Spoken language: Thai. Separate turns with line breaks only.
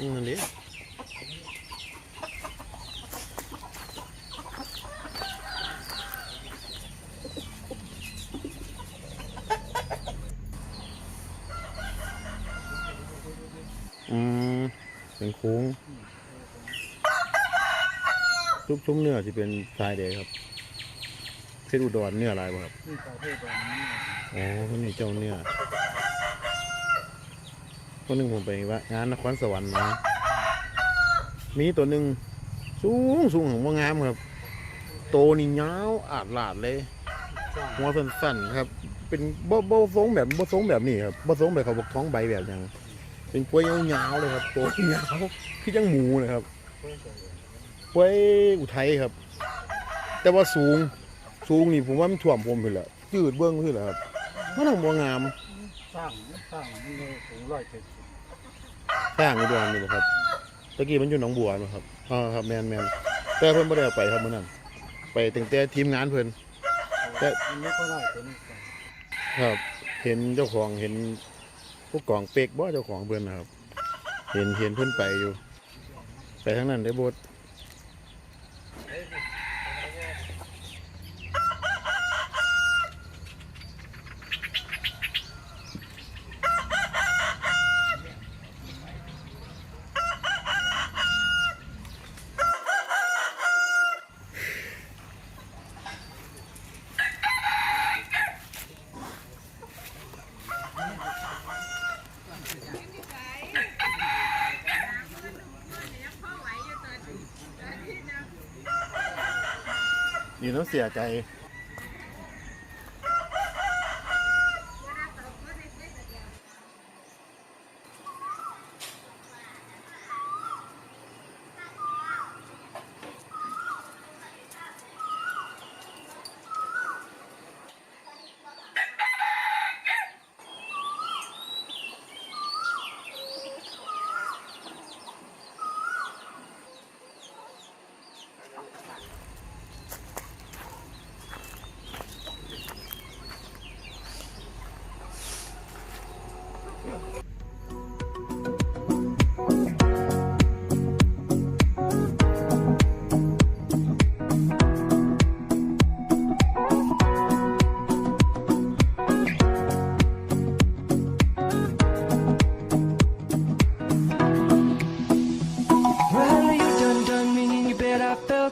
นั่นดิอืมเป็นคุ้งทุบชุ่มเนื้อที่เป็นทรายแดงครับเพชรอุดรเนื้ออะไรบ้า
งครับ
อ๋อนี่เจ้าเนื้อ คนหนึ่งผมไปว่างานนครสวรรค์มามีตัวหนึ่งสูงสูงของว่างามครับ โตนี่ยาอาดหลาดเลยหัวสั้นๆครับ เป็นบ่บ่ทรงแบบบ่ทรงแบบนี้ครับบ่ทรงแบบเขาบอกท้องใบแบบอย่างเป็นกล้วยยาวๆเลยครับโตยาวคือยังหมูเลยครับกล้วยอุทัยครับ แต่ว่าสูงสูงนี่ผมว่ามันถ่วมผมไปแล้วยืดเบื้องขึ้นแล้วครับมันทำบ่งาม
สร้างสร้างนี่เลยถึงร้อยเจ็ดสิ
สร้างอุดรนี่นะครับตะกี้มันอยู่หนองบัวเนะครับอ๋อครับแมนแมนแต่เพิ่นไม่ได้เอาไปครับมื่อนั้นไปตั้งแต่ทีมงานเพิ่นแต่
อันนี้ก็ได้ตัวนี้ก็
ครับ เห็นเจ้าของเห็นผู้กองเป็กบ่เจ้าของเพิ่นนะครับ เห็นเห็นเพิ่นไปอยู่ ไปทางนั้นได้บด นี่ต้องเสียใจ